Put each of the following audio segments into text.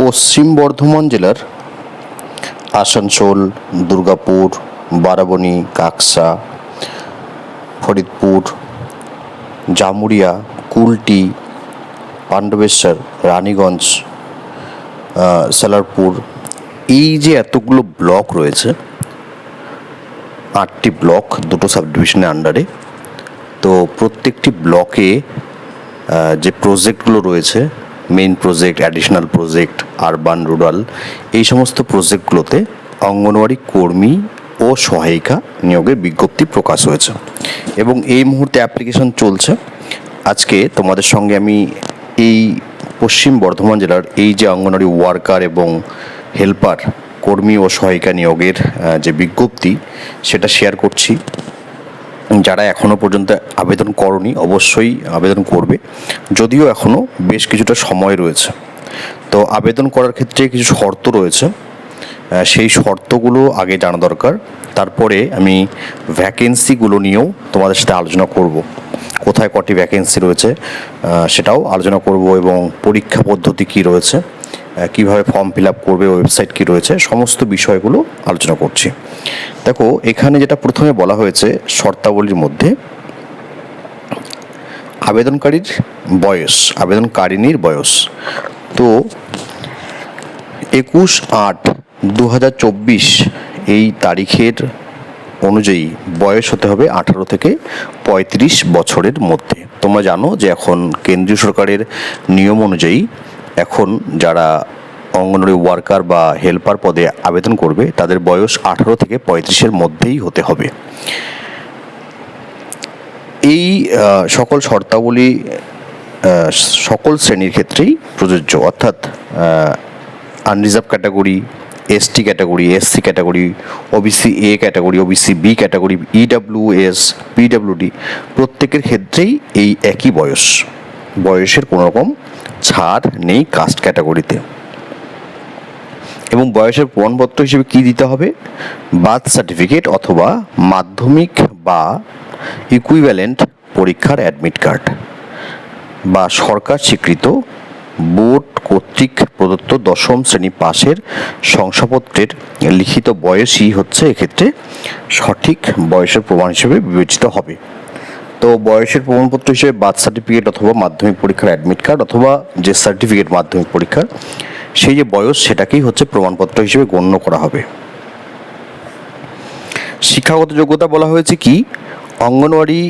পশ্চিম বর্ধমান জেলার আসানসোল, দুর্গাপুর, বারাবণী, কাকসা, ফরিদপুর, জামুরিয়া, কুলটি, পাণ্ডবেশ্বর, রানীগঞ্জ সালারপুর। এই যে এতগুলো ব্লক রয়েছে, আটটি ব্লক, দুটো সাব ডিভিশনের আন্ডারে, তো প্রত্যেকটি ব্লকে যে প্রজেক্টগুলো রয়েছে main project additional project urban rural এই সমস্ত প্রজেক্টগুলোতে অঙ্গনওয়াড়ি কর্মী ও সহায়িকা নিয়োগের বিজ্ঞপ্তি প্রকাশ হয়েছে। এবং এই মুহূর্তে অ্যাপ্লিকেশন চলছে। আজকে তোমাদের সঙ্গে আমি এই পশ্চিম বর্ধমান জেলার এই যে অঙ্গনওয়াড়ি ওয়ার্কার এবং হেল্পার কর্মী ও সহায়িকা নিয়োগের যে বিজ্ঞপ্তি, সেটা শেয়ার করছি। যারা এখনও পর্যন্ত আবেদন করনি, অবশ্যই আবেদন করবে। যদিও এখনও বেশ কিছুটা সময় রয়েছে। তো আবেদন করার ক্ষেত্রে কিছু শর্ত রয়েছে। সেই শর্তগুলো আগে জানা দরকার। তারপরে আমি ভ্যাকেন্সিগুলো নিয়েও তোমাদের সাথে আলোচনা করব। কোথায় কটি ভ্যাকেন্সি রয়েছে সেটাও আলোচনা করব এবং পরীক্ষা পদ্ধতি কী রয়েছে। কীভাবে ফর্ম ফিল আপ করবে ওয়েবসাইট কী রয়েছে, সমস্ত বিষয়গুলো আলোচনা করছি। দেখো, এখানে যেটা প্রথমে বলা হয়েছে শর্তাবলীর মধ্যে, আবেদনকারীর বয়স, আবেদনকারিনীর বয়স। তো একুশ আট দু এই তারিখের অনুযায়ী বয়স হতে হবে আঠারো থেকে পঁয়ত্রিশ বছরের মধ্যে। তোমরা জানো যে এখন কেন্দ্রীয় সরকারের নিয়ম অনুযায়ী এখন যারা অঙ্গনওয়াড়ি ওয়ার্কার বা হেল্পার পদে আবেদন করবে, তাদের বয়স আঠারো থেকে পঁয়ত্রিশের মধ্যেই হতে হবে। এই সকল শর্তাবলী সকল শ্রেণির ক্ষেত্রেই প্রযোজ্য। অর্থাৎ unreserve category ST category SC category OBC A category OBC B category EWS PWD প্রত্যেকের ক্ষেত্রেই এই একই বয়স। বয়সের কোনো রকম ছাড় নেই কাস্ট ক্যাটাগরিতে এবং বয়সের প্রমাণপত্র হিসেবে কি দিতে হবে? বার্থ সার্টিফিকেট অথবা মাধ্যমিক বা ইকুইভ্যালেন্ট পরীক্ষার অ্যাডমিট কার্ড বা সরকার স্বীকৃত বোর্ড কর্তৃক প্রদত্ত দশম শ্রেণি পাশের শংসাপত্রের লিখিত বয়সই হচ্ছে এক্ষেত্রে সঠিক বয়সের প্রমাণ হিসেবে বিবেচিত হবে। তো বয়সের প্রমাণপত্র হিসেবে বার্থ সার্টিফিকেট অথবা মাধ্যমিক পরীক্ষার অ্যাডমিট কার্ড অথবা যে সার্টিফিকেট মাধ্যমিক পরীক্ষার, সেই যে বয়স সেটাকেই হচ্ছে প্রমাণপত্র হিসেবে গণ্য করা হবে। শিক্ষাগত যোগ্যতা বলা হয়েছে কি? অঙ্গনওয়াড়ি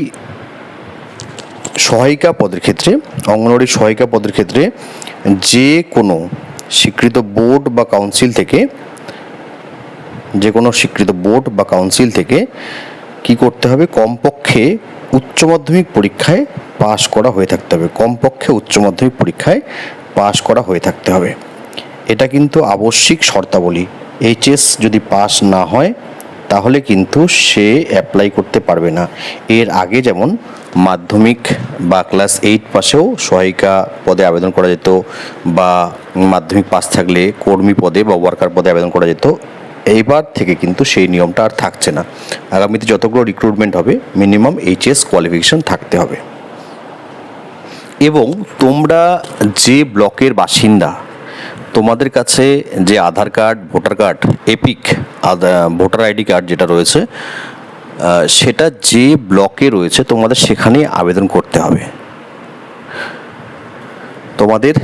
সহায়িকা পদের ক্ষেত্রে, অঙ্গনওয়াড়ি সহায়িকা পদের ক্ষেত্রে যে কোনো স্বীকৃত বোর্ড বা কাউন্সিল থেকে, যে কোনো স্বীকৃত বোর্ড বা কাউন্সিল থেকে কি করতে হবে? কমপক্ষে উচ্চ মাধ্যমিক পরীক্ষায় পাশ করা হয়ে থাকতে হবে। কমপক্ষে উচ্চ মাধ্যমিক পরীক্ষায় পাশ করা হয়ে থাকতে হবে। এটা কিন্তু আবশ্যিক শর্তাবলী। এইচএস যদি পাস না হয়, তাহলে কিন্তু সে অ্যাপ্লাই করতে পারবে না। এর আগে যেমন মাধ্যমিক বা ক্লাস এইট পাশেও সহায়িকা পদে আবেদন করা যেত বা মাধ্যমিক পাস থাকলে কর্মী পদে বা ওয়ার্কার পদে আবেদন করা যেত এইবার থেকে কিন্তু সেই নিয়মটা আর থাকছে না। আগামীতে যতগুলো রিক্রুটমেন্ট হবে মিনিমাম এইচএস কোয়ালিফিকেশন থাকতে হবে। এবং তোমরা যে ব্লকের বাসিন্দা, তোমাদের কাছে যে Aadhaar card, voter card, EPIC voter ID card যেটা রয়েছে সেটা যে ব্লকে রয়েছে, তোমাদের সেখানেই আবেদন করতে হবে। তোমাদের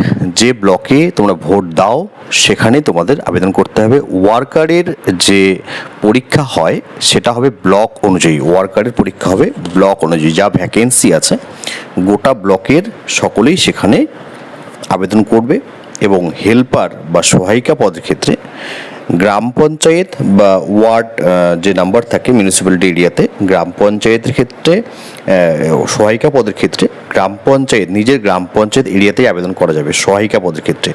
যে ব্লকে তোমরা ভোট দাও, সেখানে তোমাদের আবেদন করতে হবে। ওয়ার্কারের যে পরীক্ষা হয়, সেটা হবে ব্লক অনুযায়ী। ওয়ার্কারের পরীক্ষা হবে ব্লক অনুযায়ী। যা ভ্যাকেন্সি আছে, গোটা ব্লকের সকলেই সেখানে আবেদন করবে এবং হেল্পার বা সহায়িকা পদের ক্ষেত্রে গ্রাম পঞ্চায়েত বা ওয়ার্ড যে নাম্বার থাকে মিউনিসিপ্যালিটি এরিয়াতে গ্রাম পঞ্চায়েতের ক্ষেত্রে সহায়িকা পদের ক্ষেত্রে গ্রাম পঞ্চায়েত, নিজের গ্রাম পঞ্চায়েত এরিয়াতেই আবেদন করা যাবে সহায়িকা পদের ক্ষেত্রে।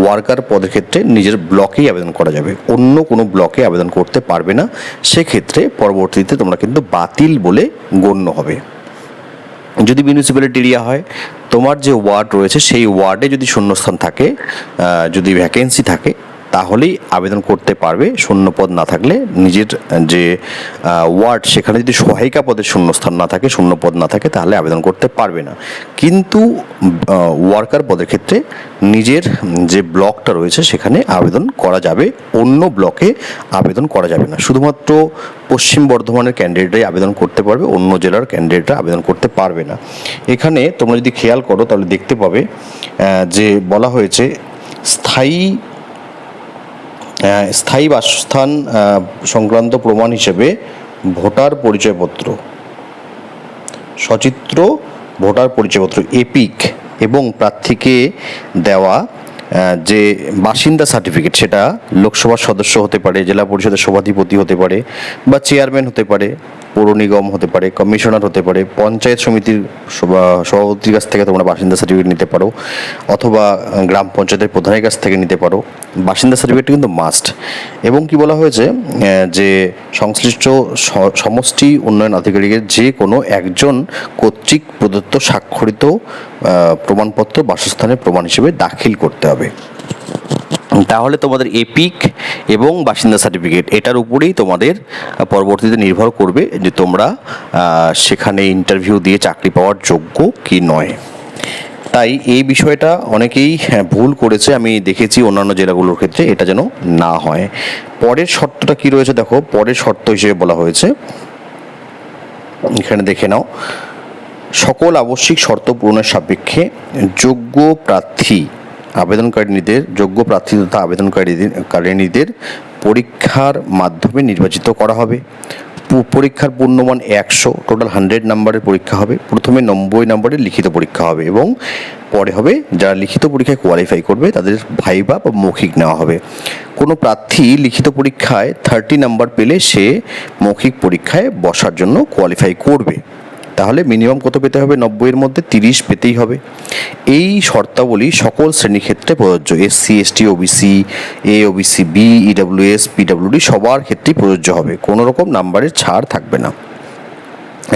ওয়ার্কার পদের ক্ষেত্রে নিজের ব্লকেই আবেদন করা যাবে। অন্য কোনো ব্লকে আবেদন করতে পারবে না। সেক্ষেত্রে পরবর্তীতে তোমরা কিন্তু বাতিল বলে গণ্য হবে। যদি মিউনিসিপ্যালিটি এরিয়া হয়, তোমার যে ওয়ার্ড রয়েছে, সেই ওয়ার্ডে যদি শূন্যস্থান থাকে যদি ভ্যাকেন্সি থাকে তাহলেই আবেদন করতে পারবে। শূন্য পদ না থাকলে নিজের যে ওয়ার্ড সেখানে যদি সহায়িকা পদের শূন্যস্থান না থাকে শূন্য পদ না থাকে, তাহলে আবেদন করতে পারবে না। কিন্তু ওয়ার্কার পদের ক্ষেত্রে নিজের যে ব্লকটা রয়েছে সেখানে আবেদন করা যাবে, অন্য ব্লকে আবেদন করা যাবে না। শুধুমাত্র পশ্চিম বর্ধমানের ক্যান্ডিডেটরাই আবেদন করতে পারবে, অন্য জেলার ক্যান্ডিডেটরা আবেদন করতে পারবে না। এখানে তোমরা যদি খেয়াল করো, তাহলে দেখতে পাবে যে বলা হয়েছে, স্থায়ী স্থায়ী বাসস্থান সংক্রান্ত প্রমাণ হিসেবে ভোটার পরিচয়পত্র, সচিত্র, ভোটার পরিচয়পত্র, এপিক এবং প্রার্থীকে দেওয়া যে বাসিন্দা সার্টিফিকেট সেটা লোকসভার সদস্য হতে পারে, জেলা পরিষদের সভাধিপতি হতে পারে বা চেয়ারম্যান হতে পারে। পৌর নিগম হতে পারে, কমিশনার হতে পারে, পঞ্চায়েত সমিতির সভা- সভাপতির কাছ থেকে তোমরা বাসিন্দা সার্টিফিকেট নিতে পারো, অথবা গ্রাম পঞ্চায়েতের প্রধানের কাছ থেকে নিতে পারো। বাসিন্দা সার্টিফিকেট কিন্তু মাস্ট এবং কি বলা হয়েছে? যে সংশ্লিষ্ট সমষ্টি উন্নয়ন আধিকারিকের যে কোনো একজন কর্তৃক প্রদত্ত স্বাক্ষরিত প্রমাণপত্র বাসস্থানের প্রমাণ হিসেবে দাখিল করতে হবে। তাহলে তোমাদের এপিক এবং বাসিন্দা সার্টিফিকেট এটার উপরেই তোমাদের পরবর্তীতে নির্ভর করবে যে তোমরা সেখানে ইন্টারভিউ দিয়ে চাকরি পাওয়ার যোগ্য কি নয়। তাই এই বিষয়টা অনেকেই হ্যাঁ, ভুল করেছে। আমি দেখেছি অন্যান্য জেলাগুলোর ক্ষেত্রে এটা যেন না হয়। পরের শর্তটা কি রয়েছে দেখো পরের শর্ত হিসেবে বলা হয়েছে। এখানে দেখে নাও। সকল আবশ্যিক শর্ত পূরণের সাপেক্ষে যোগ্য প্রার্থী আবেদনকারীদের, যোগ্য প্রার্থী তথা আবেদনকারীদের, কারিনীদের পরীক্ষার মাধ্যমে নির্বাচিত করা হবে। পরীক্ষার পূর্ণমান একশো, টোটাল হান্ড্রেড নাম্বারের পরীক্ষা হবে। প্রথমে নব্বই নম্বরের লিখিত পরীক্ষা হবে এবং পরে হবে যারা লিখিত পরীক্ষায় কোয়ালিফাই করবে তাদের ভাইবা বা মৌখিক নেওয়া হবে। কোনো প্রার্থী লিখিত পরীক্ষায় থার্টি নাম্বার পেলে সে মৌখিক পরীক্ষায় বসার জন্য কোয়ালিফাই করবে। তাহলে মিনিমাম কত পেতে হবে? নব্বইয়ের মধ্যে তিরিশ পেতেই হবে। এই শর্তাবলী সকল শ্রেণির ক্ষেত্রে প্রযোজ্য SC ST OBC A OBC B EWS PWD সবার ক্ষেত্রেই প্রযোজ্য হবে। কোনো রকম নাম্বারের ছাড় থাকবে না।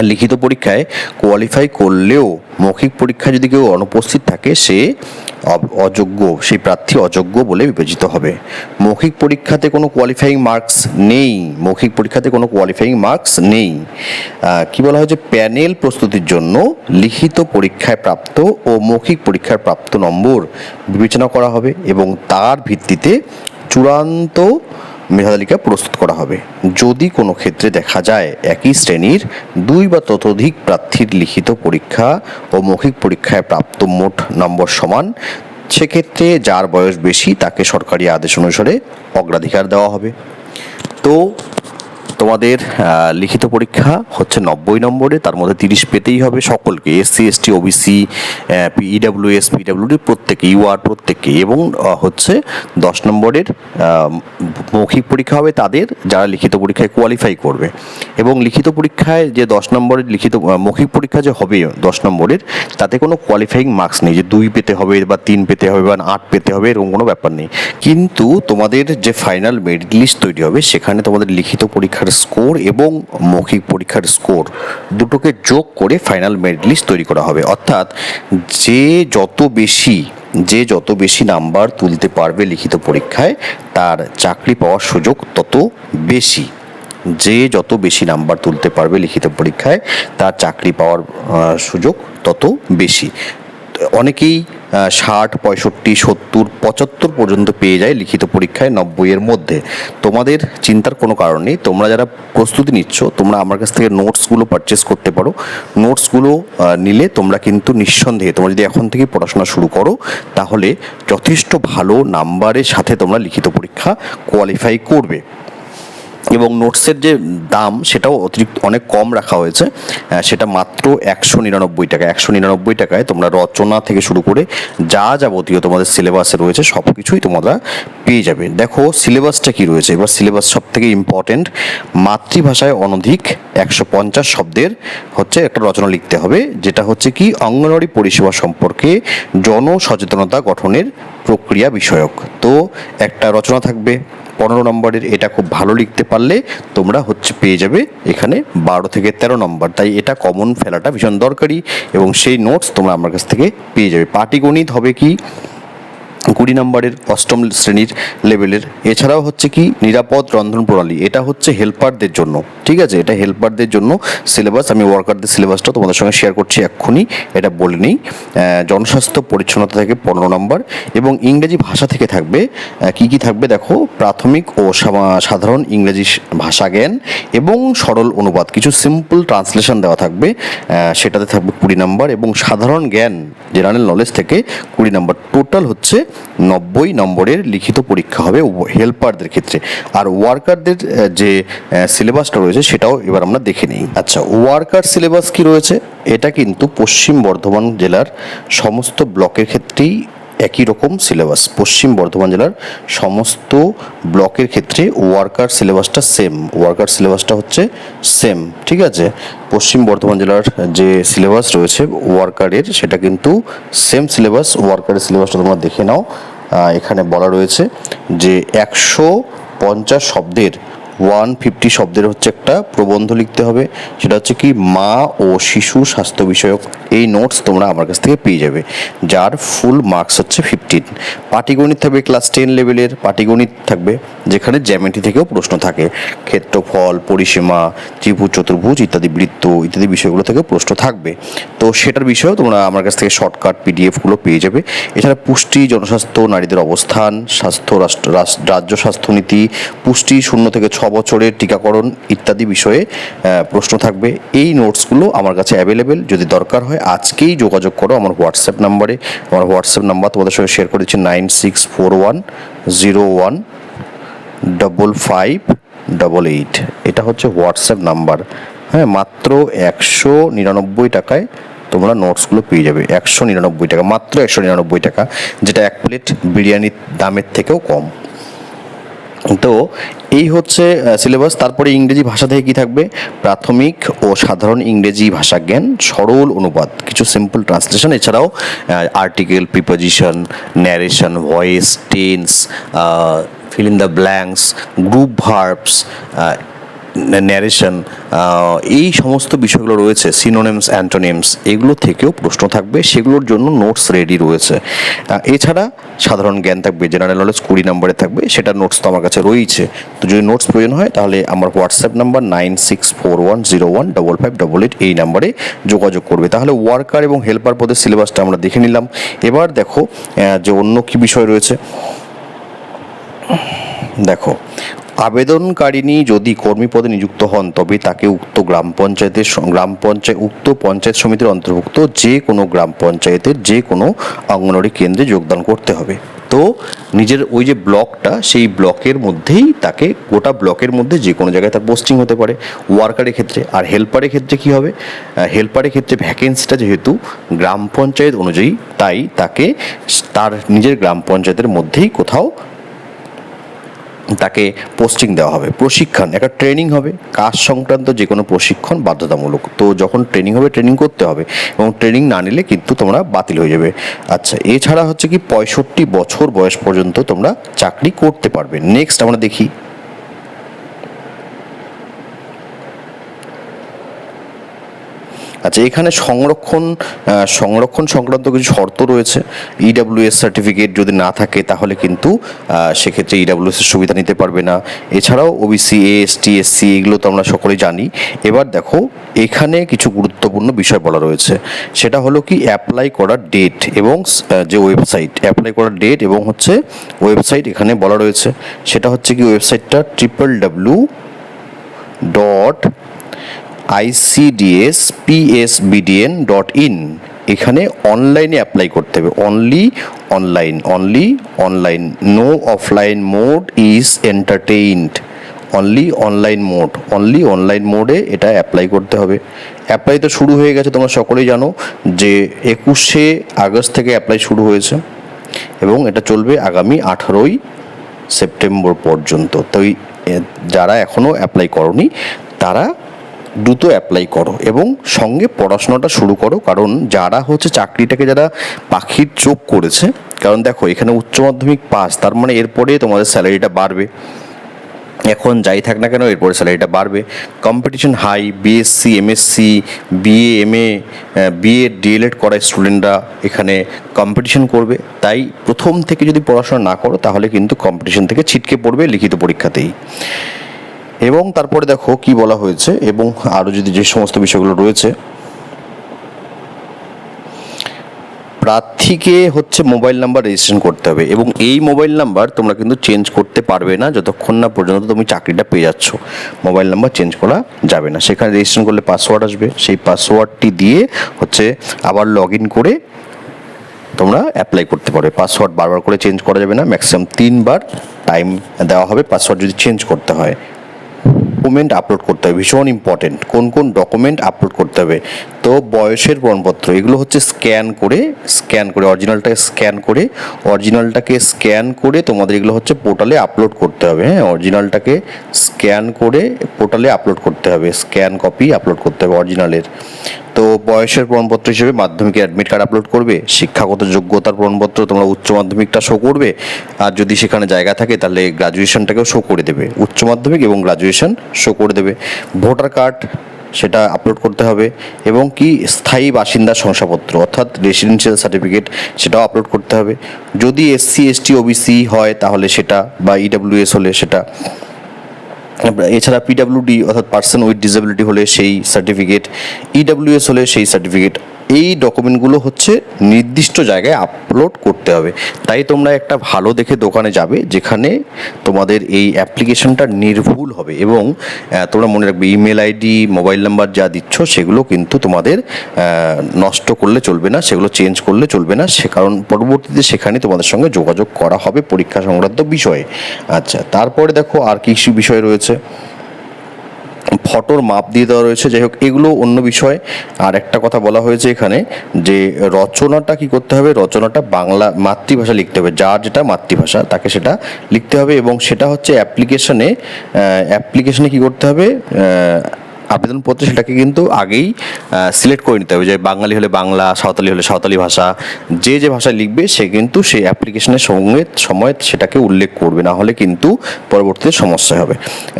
লিখিত পরীক্ষায় কোয়ালিফাই করলেও মৌখিক পরীক্ষায় যদি কেউ অনুপস্থিত থাকে, সে অযোগ্য, সেই প্রার্থী অযোগ্য বলে বিবেচিত হবে। মৌখিক পরীক্ষাতে কোনো কোয়ালিফাইং মার্কস নেই। মৌখিক পরীক্ষাতে কোনো কোয়ালিফাইং মার্কস নেই। কি বলা হয় যে প্যানেল প্রস্তুতির জন্য লিখিত পরীক্ষায় প্রাপ্ত ও মৌখিক পরীক্ষার প্রাপ্ত নম্বর বিবেচনা করা হবে এবং তার ভিত্তিতে চূড়ান্ত মেধা তালিকা প্রস্তুত করা হবে। যদি কোনো ক্ষেত্রে দেখা যায় একই শ্রেণির দুই বা ততোধিক প্রার্থীর লিখিত পরীক্ষা ও মৌখিক পরীক্ষায় প্রাপ্ত মোট নম্বর সমান, সেক্ষেত্রে যার বয়স বেশি তাকে সরকারি আদেশ অনুসারে অগ্রাধিকার দেওয়া হবে। তো তোমাদের লিখিত পরীক্ষা হচ্ছে নব্বই নম্বরে, তার মধ্যে তিরিশ পেতেই হবে সকলকে SC ST OBC EWS PWD প্রত্যেকে ইউআর প্রত্যেককে। এবং হচ্ছে দশ নম্বরের মৌখিক পরীক্ষা হবে তাদের, যারা লিখিত পরীক্ষায় কোয়ালিফাই করবে। এবং লিখিত পরীক্ষায় যে দশ নম্বরের লিখিত মৌখিক পরীক্ষা যে হবে দশ নম্বরের, তাতে কোনো কোয়ালিফাইং মার্কস নেই যে দুই পেতে হবে বা তিন পেতে হবে বা আট পেতে হবে, এরকম কোনো ব্যাপার নেই। কিন্তু তোমাদের যে ফাইনাল মেরিট লিস্ট তৈরি হবে, সেখানে তোমাদের লিখিত পরীক্ষার স্কোর এবং মৌখিক পরীক্ষার স্কোর দুটোকে যোগ করে ফাইনাল মেরিট লিস্ট তৈরি করা হবে। অর্থাৎ যে যত বেশি, যে যত বেশি নাম্বার তুলতে পারবে লিখিত পরীক্ষায়, তার চাকরি পাওয়ার সুযোগ তত বেশি। যে যত বেশি নাম্বার তুলতে পারবে লিখিত পরীক্ষায়, তার চাকরি পাওয়ার সুযোগ তত বেশি। অনেকেই ষাট, পঁয়ষট্টি, সত্তর, পঁচাত্তর পর্যন্ত পেয়ে যায় লিখিত পরীক্ষায় নব্বইয়ের মধ্যে। তোমাদের চিন্তার কোনো কারণ নেই। তোমরা যারা প্রস্তুতি নিচ্ছ, তোমরা আমার কাছ থেকে নোটসগুলো পারচেস করতে পারো। নোটসগুলো নিলে তোমরা কিন্তু নিঃসন্দেহে, তোমরা যদি এখন থেকে পড়াশোনা শুরু করো, তাহলে যথেষ্ট ভালো নাম্বারের সাথে তোমরা লিখিত পরীক্ষা কোয়ালিফাই করবে। এবং নোটসের যে দাম, সেটাও অতিরিক্ত অনেক কম রাখা হয়েছে। সেটা মাত্র একশো নিরানব্বই টাকা। একশো নিরানব্বই টাকায় তোমরা রচনা থেকে শুরু করে যা যাবতীয় তোমাদের সিলেবাসে রয়েছে সব কিছুই তোমরা পেয়ে যাবে। দেখো, সিলেবাসটা কি রয়েছে? এবার সিলেবাস সব থেকে ইম্পর্টেন্ট মাতৃভাষায় অনধিক একশো পঞ্চাশ শব্দের হচ্ছে একটা রচনা লিখতে হবে, যেটা হচ্ছে কি, অঙ্গনওয়াড়ি পরিষেবা সম্পর্কে জনসচেতনতা গঠনের প্রক্রিয়া বিষয়ক। তো একটা রচনা থাকবে। পনেরো নম্বরের এটা খুব ভালো লিখতে পারলে তোমরা হচ্ছে পেয়ে যাবে এখানে বারো থেকে তেরো নম্বর। তাই এটা কমন ফেলাটা ভীষণ দরকারি এবং সেই নোটস তোমরা আমার কাছ থেকে পেয়ে যাবে। পাটিগণিত হবে কি? কুড়ি নম্বরের অষ্টম শ্রেণির লেভেলের এছাড়াও হচ্ছে কি? নিরাপদ রন্ধন প্রণালী। এটা হচ্ছে হেল্পারদের জন্য। ঠিক আছে, এটা হেল্পারদের জন্য সিলেবাস আমি ওয়ার্কারদের সিলেবাসটা তোমাদের সঙ্গে শেয়ার করছি এক্ষুনি, এটা বলে নিই। জনস্বাস্থ্য পরিচ্ছন্নতা থেকে পনেরো নম্বর এবং ইংরেজি ভাষা থেকে থাকবে কি কি থাকবে দেখো, প্রাথমিক ও সাধারণ ইংরেজি ভাষা জ্ঞান এবং সরল অনুবাদ, কিছু সিম্পল ট্রান্সলেশন দেওয়া থাকবে সেটাতে থাকবে কুড়ি নম্বর এবং সাধারণ জ্ঞান জেনারেল নলেজ থেকে কুড়ি নম্বর টোটাল হচ্ছে নব্বই নম্বরের লিখিত পরীক্ষা হবে হেল্পারদের ক্ষেত্রে। আর ওয়ার্কারদের যে সিলেবাসটা রয়েছে সেটাও এবার আমরা দেখে নিই। আচ্ছা ওয়ার্কার সিলেবাস কি রয়েছে? এটা কিন্তু পশ্চিম বর্ধমান জেলার সমস্ত ব্লকের ক্ষেত্রেই একই রকম সিলেবাস। পশ্চিম বর্ধমান জেলার সমস্ত ব্লকের ক্ষেত্রে ওয়ার্কার সিলেবাসটা সেম ওয়ার্কার সিলেবাসটা হচ্ছে সেম ঠিক আছে? পশ্চিম বর্ধমান জেলার যে সিলেবাস রয়েছে ওয়ার্কারের, সেটা কিন্তু সেম সিলেবাস। ওয়ার্কারের সিলেবাসটা তোমরা দেখে নাও। এখানে বলা রয়েছে যে একশো পঞ্চাশ শব্দের ওয়ান ফিফটি শব্দের হচ্ছে একটা প্রবন্ধ লিখতে হবে। সেটা হচ্ছে কি, মা ও শিশু স্বাস্থ্য বিষয়ক এই নোটস তোমরা আমার কাছ থেকে পেয়ে যাবে। যার ফুল মার্কস হচ্ছে ফিফটিন পাটিগণিত থাকবে ক্লাস টেন লেভেলের পাটিগণিত থাকবে যেখানে জ্যামেটি থেকেও প্রশ্ন থাকে। ক্ষেত্রফল, পরিসীমা, ত্রিভুজ, চতুর্ভুজ ইত্যাদি বৃত্ত, ইত্যাদি বিষয়গুলো থেকেও প্রশ্ন থাকবে। তো সেটার বিষয়েও তোমরা আমার কাছ থেকে শর্টকাট পিডিএফগুলো পেয়ে যাবে। এছাড়া পুষ্টি, জনস্বাস্থ্য, নারীদের অবস্থান, স্বাস্থ্য, রাষ্ট্র রাজ্য স্বাস্থ্যনীতি পুষ্টি শূন্য থেকে ছ বছরের টিকাকরণ ইত্যাদি বিষয়ে প্রশ্ন থাকবে। এই নোটসগুলো আমার কাছে অ্যাভেলেবেল যদি দরকার হয় আজকেই যোগাযোগ করো আমার হোয়াটসঅ্যাপ নাম্বারে। আমার হোয়াটসঅ্যাপ নাম্বার তোমাদের সঙ্গে শেয়ার করেছি nine six four one zero one double five double eight এটা হচ্ছে হোয়াটসঅ্যাপ নাম্বার। হ্যাঁ মাত্র একশো নিরানব্বই টাকায় তোমরা নোটসগুলো পেয়ে যাবে। একশো নিরানব্বই টাকা, মাত্র একশো নিরানব্বই টাকা, যেটা এক প্লেট বিরিয়ানির দামের থেকেও কম। তো এই হচ্ছে সিলেবাস তারপরে ইংরেজি ভাষা থেকে কি থাকবে? প্রাথমিক ও সাধারণ ইংরেজি ভাষা জ্ঞান, সরল অনুবাদ। কিছু সিম্পল ট্রান্সলেশন এছাড়াও article preposition narration voice tense fill in the blanks group verbs narration এই সমস্ত বিষয়গুলো রয়েছে সিনোনেমস অ্যান্টোনিমস এগুলো থেকেও প্রশ্ন থাকবে। সেগুলোর জন্য নোটস রেডি রয়েছে। এছাড়া সাধারণ জ্ঞান থাকবে জেনারেল নলেজ কুড়ি নম্বরে থাকবে, সেটা নোটস তো আমার কাছে রয়েছে তো যদি নোটস প্রয়োজন হয়, তাহলে আমার WhatsApp number nine six four one zero one double five double eight এই নাম্বারে যোগাযোগ করবে। তাহলে ওয়ার্কার এবং হেল্পার পদের সিলেবাসটা আমরা দেখে নিলাম। এবার দেখো যে অন্য কি বিষয় রয়েছে। দেখো আবেদনকারিণী যদি কর্মী পদে নিযুক্ত হন, তবে তাকে উক্ত গ্রাম পঞ্চায়েতের গ্রাম পঞ্চায়েত উক্ত পঞ্চায়েত সমিতির অন্তর্ভুক্ত যে কোনো গ্রাম পঞ্চায়েতের যে কোনো অঙ্গনওয়াড়ি কেন্দ্রে যোগদান করতে হবে। তো নিজের ওই যে ব্লকটা, সেই ব্লকের মধ্যেই তাকে গোটা ব্লকের মধ্যে যে কোনো জায়গায় তার পোস্টিং হতে পারে। ওয়ার্কারের ক্ষেত্রে আর হেল্পারের ক্ষেত্রে কি হবে? হেল্পারের ক্ষেত্রে ভ্যাকেন্সিটা যেহেতু গ্রাম পঞ্চায়েত অনুযায়ী, তাই তাকে তার নিজের গ্রাম পঞ্চায়েতের মধ্যেই কোথাও তাকে পোস্টিং দেওয়া হবে। প্রশিক্ষণ, একটা ট্রেনিং হবে। কাজ সংক্রান্ত যে কোনো প্রশিক্ষণ বাধ্যতামূলক। তো যখন ট্রেনিং হবে ট্রেনিং করতে হবে এবং ট্রেনিং না নিলে কিন্তু তোমরা বাতিল হয়ে যাবে। আচ্ছা এছাড়া হচ্ছে কি পঁয়ষট্টি বছর বয়স পর্যন্ত তোমরা চাকরি করতে পারবে। নেক্সট আমরা দেখি। আচ্ছা এখানে সংরক্ষণ সংরক্ষণ সংক্রান্ত কিছু শর্ত রয়েছে। ইডাব্লিউএস সার্টিফিকেট যদি না থাকে, তাহলে কিন্তু সেক্ষেত্রে ইডাব্লিউএস এর সুবিধা নিতে পারবে না। এছাড়াও ওবিসি এসটি এসসি এগুলো তো আমরা সকলেই জানি। এবার দেখো, এখানে কিছু গুরুত্বপূর্ণ বিষয় বলা রয়েছে। সেটা হলো কি অ্যাপ্লাই করার ডেট এবং যে ওয়েবসাইট অ্যাপ্লাই করার ডেট এবং হচ্ছে ওয়েবসাইট এখানে বলা রয়েছে। সেটা হচ্ছে কি ওয়েবসাইটটা triple W dot ICDS PSBDN dot in এখানে অনলাইনে অ্যাপ্লাই করতে হবে। Only online only online no offline mode is entertained only online mode only online মোডে এটা অ্যাপ্লাই করতে হবে। অ্যাপ্লাই তো শুরু হয়ে গেছে, তোমরা সকলেই জানো যে একুশে আগস্ট থেকে অ্যাপ্লাই শুরু হয়েছে এবং এটা চলবে আগামী আঠারোই সেপ্টেম্বর পর্যন্ত। তো যারা এখনও অ্যাপ্লাই করনি, তারা দ্রুত অ্যাপ্লাই করো এবং সঙ্গে পড়াশোনাটা শুরু করো। কারণ যারা হচ্ছে চাকরিটাকে যারা পাখির চোখ করেছে, কারণ দেখো এখানে উচ্চ মাধ্যমিক পাস তার মানে এরপরে তোমাদের স্যালারিটা বাড়বে। এখন যাই থাক না কেন, এরপরে স্যালারিটা বাড়বে। Competition high BSc MSc BA MA BA DElEd করা স্টুডেন্টরা এখানে কম্পিটিশন করবে। তাই প্রথম থেকে যদি পড়াশোনা না করো, তাহলে কিন্তু কম্পিটিশন থেকে ছিটকে পড়বে লিখিত পরীক্ষাতেই। এবং তারপরে দেখো কি বলা হয়েছে এবং আরও যদি যে সমস্ত বিষয়গুলো রয়েছে। প্রার্থীকে হচ্ছে মোবাইল নাম্বার রেজিস্ট্রেশন করতে হবে এবং এই মোবাইল নাম্বার তোমরা কিন্তু চেঞ্জ করতে পারবে না যতক্ষণ না পর্যন্ত তুমি চাকরিটা পেয়ে যাচ্ছ। মোবাইল নাম্বার চেঞ্জ করা যাবে না। সেখানে রেজিস্ট্রেশন করলে পাসওয়ার্ড আসবে। সেই পাসওয়ার্ডটি দিয়ে হচ্ছে আবার লগ ইন করে তোমরা অ্যাপ্লাই করতে পারবে। পাসওয়ার্ড বারবার করে চেঞ্জ করা যাবে না। ম্যাক্সিমাম তিনবার টাইম দেওয়া হবে। পাসওয়ার্ড যদি চেঞ্জ করতে হয় ডকুমেন্ট আপলোড করতে হবে। ভীষণ ইম্পর্টেন্ট কোন কোন ডকুমেন্ট আপলোড করতে হবে? তো বয়সের প্রমাণপত্র, এগুলো হচ্ছে স্ক্যান করে স্ক্যান করে অরিজিনালটাকে স্ক্যান করে অরিজিনালটাকে স্ক্যান করে তোমাদের এগুলো হচ্ছে পোর্টালে আপলোড করতে হবে। হ্যাঁ অরিজিনালটাকে স্ক্যান করে পোর্টালে আপলোড করতে হবে। স্ক্যান কপি আপলোড করতে হবে অরিজিনালের তো বয়সের প্রমাণপত্র হিসেবে মাধ্যমিকের অ্যাডমিট কার্ড আপলোড করবে, শিক্ষাগত যোগ্যতার প্রমাণপত্র তোমরা উচ্চ মাধ্যমিকটা শো করবে, আর যদি সেখানে জায়গা থাকে তাহলে গ্রাজুয়েশনটাকেও শো করে দেবে, উচ্চ মাধ্যমিক এবং গ্রাজুয়েশন শো করে দেবে। ভোটার কার্ড সেটা আপলোড করতে হবে এবং কি স্থায়ী বাসিন্দা শংসাপত্র অর্থাৎ রেসিডেন্সিয়াল সার্টিফিকেট সেটাও আপলোড করতে হবে। যদি এসসি এসটি ওবিসি হয় তাহলে সেটা বা ইডাব্লিউএস হলে সেটা এছাড়া পিডাব্লিউডি অর্থাৎ পার্সন উইথ ডিসেবিলিটি হলে সেই সার্টিফিকেট ইডাব্লিউএস হলে সেই সার্টিফিকেট এই ডকুমেন্টগুলো হচ্ছে নির্দিষ্ট জায়গায় আপলোড করতে হবে। তাই তোমরা একটা ভালো দেখে দোকানে যাবে, যেখানে তোমাদের এই অ্যাপ্লিকেশনটা নির্ভুল হবে এবং তোমরা মনে রাখবে ইমেল আইডি মোবাইল নাম্বার যা দিচ্ছ, সেগুলো কিন্তু তোমাদের নষ্ট করলে চলবে না, সেগুলো চেঞ্জ করলে চলবে না, সে কারণ পরবর্তীতে সেখানে তোমাদের সঙ্গে যোগাযোগ করা হবে পরীক্ষা সংক্রান্ত বিষয়ে। আচ্ছা তারপরে দেখো আর কিছু বিষয় রয়েছে? ফটোর মাপ দিয়ে দেওয়া রয়েছে। যাই হোক, এগুলো অন্য বিষয়। আর একটা কথা বলা হয়েছে এখানে যে রচনাটা কি করতে হবে? রচনাটা বাংলা মাতৃভাষা লিখতে হবে। যার যেটা মাতৃভাষা, তাকে সেটা লিখতে হবে এবং সেটা হচ্ছে অ্যাপ্লিকেশনে অ্যাপ্লিকেশনে কি করতে হবে? আবেদনপত্রে সেটাকে কিন্তু আগেই সিলেক্ট করে নিতে হবে যে বাঙালি হলে বাংলা, সাঁওতালি হলে সাঁওতালি ভাষা। যে যে ভাষায় লিখবে, সে কিন্তু সেই অ্যাপ্লিকেশনের সঙ্গে, সময় সেটাকে উল্লেখ করবে। না হলে কিন্তু পরবর্তীতে সমস্যা হবে।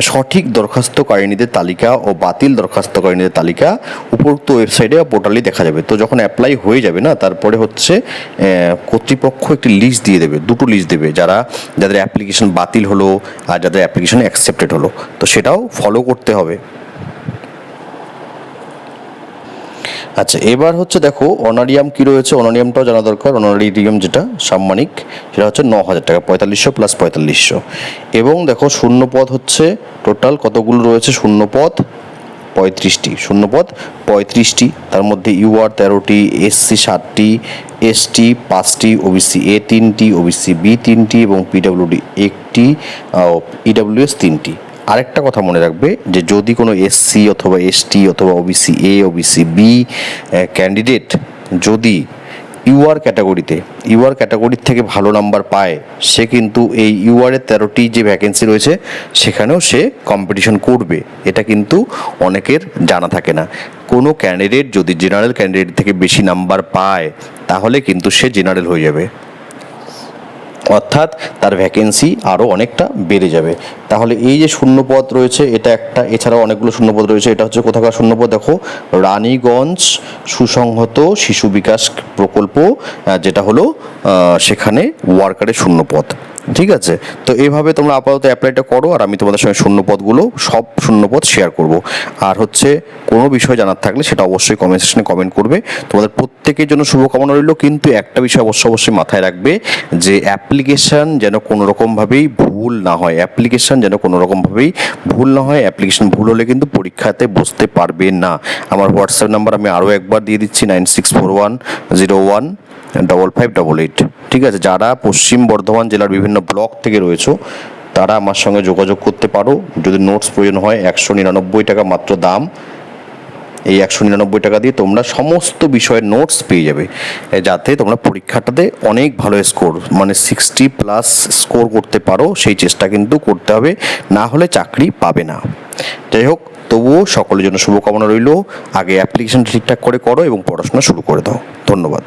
সঠিক দরখাস্তকারিণীদের তালিকা ও বাতিল দরখাস্তকারিণীদের তালিকা উপরোক্ত ওয়েবসাইটে বা পোর্টালে দেখা যাবে। তো যখন অ্যাপ্লাই হয়ে যাবে না, তারপরে হচ্ছে কর্তৃপক্ষ একটি লিস্ট দিয়ে দেবে, দুটো লিস্ট দেবে, যারা, যাদের অ্যাপ্লিকেশন বাতিল হলো আর যাদের অ্যাপ্লিকেশন অ্যাকসেপ্টেড হলো। তো সেটাও ফলো করতে হবে। আচ্ছা এবার হচ্ছে দেখো, অনারিয়াম কি রয়েছে? অনারিয়ামটাও জানা দরকার। অনারিয়াম যেটা, সাম্মানিক, সেটা হচ্ছে ন হাজার টাকা, পঁয়তাল্লিশশো প্লাস পঁয়তাল্লিশশো। এবং দেখো শূন্য পদ হচ্ছে টোটাল কতগুলো রয়েছে? শূন্য পদ পঁয়ত্রিশটি। শূন্যপদ পঁয়ত্রিশটি। তার মধ্যে ইউআর তেরোটি এসসি সাতটি এসটি পাঁচটি ওবিসি এ তিনটি ওবিসি বি তিনটি এবং পিডাব্লিউডি একটি ইডাব্লিউএস তিনটি। আরেকটা কথা মনে রাখবে যে যদি কোনো এসসি অথবা এসটি অথবা OBC A OBC B candidate যদি ইউআর ক্যাটাগরিতে ইউআর ক্যাটাগরির থেকে ভালো নাম্বার পায়, সে কিন্তু এই ইউআরের তেরোটি যে ভ্যাকেন্সি রয়েছে, সেখানেও সে কম্পিটিশন করবে। এটা কিন্তু অনেকের জানা থাকে না। কোনো ক্যান্ডিডেট যদি জেনারেল ক্যান্ডিডেট থেকে বেশি নাম্বার পায়, তাহলে কিন্তু সে জেনারেল হয়ে যাবে। অর্থাৎ তার ভ্যাকেন্সি আরও অনেকটা বেড়ে যাবে। তাহলে এই যে শূন্যপদ রয়েছে, এটা একটা, এছাড়াও অনেকগুলো শূন্যপদ রয়েছে, এটা হচ্ছে কোথাকার শূন্যপদ? দেখো, রানীগঞ্জ সুসংহত শিশু বিকাশ প্রকল্প যেটা হলো সেখানে ওয়ার্কারের শূন্যপদ। ঠিক আছে? তো এইভাবে তোমরা আপাতত অ্যাপ্লাইটা করো আর আমি তোমাদের সঙ্গে শূন্যপদগুলো, সব শূন্যপদ শেয়ার করব। আর হচ্ছে কোনো বিষয় জানার থাকলে সেটা অবশ্যই কমেন্ট সেকশনে কমেন্ট করবে। তোমাদের প্রত্যেকের জন্য শুভকামনা রইল, কিন্তু একটা বিষয় অবশ্য অবশ্যই মাথায় রাখবে যে অ্যাপ্লিকেশন যেন কোনো রকমভাবেই ভুল না হয়। অ্যাপ্লিকেশন যেন কোনো রকমভাবেই ভুল না হয়। অ্যাপ্লিকেশন ভুল হলে কিন্তু পরীক্ষাতে বসতে পারবে না। আমার হোয়াটসঅ্যাপ নাম্বার আমি আরও একবার দিয়ে দিচ্ছি nine six four one zero one double five double eight ঠিক আছে, যারা পশ্চিম বর্ধমান জেলার বিভিন্ন ব্লক থেকে রয়েছে, তারা আমার সঙ্গে যোগাযোগ করতে পারো। যদি নোটস প্রয়োজন হয়, একশো নিরানব্বই টাকা মাত্র দাম। এই একশো নিরানব্বই টাকা দিয়ে তোমরা সমস্ত বিষয়ের নোটস পেয়ে যাবে। যাতে তোমরা পরীক্ষাটাতে অনেক ভালো স্কোর মানে সিক্সটি প্লাস স্কোর করতে পারো। সেই চেষ্টা কিন্তু করতে হবে, না হলে চাকরি পাবে না। যাই হোক, তবুও সকলের জন্য শুভকামনা রইল। আগে অ্যাপ্লিকেশন ঠিকঠাক করে করো এবং পড়াশোনা শুরু করে দাও। ধন্যবাদ।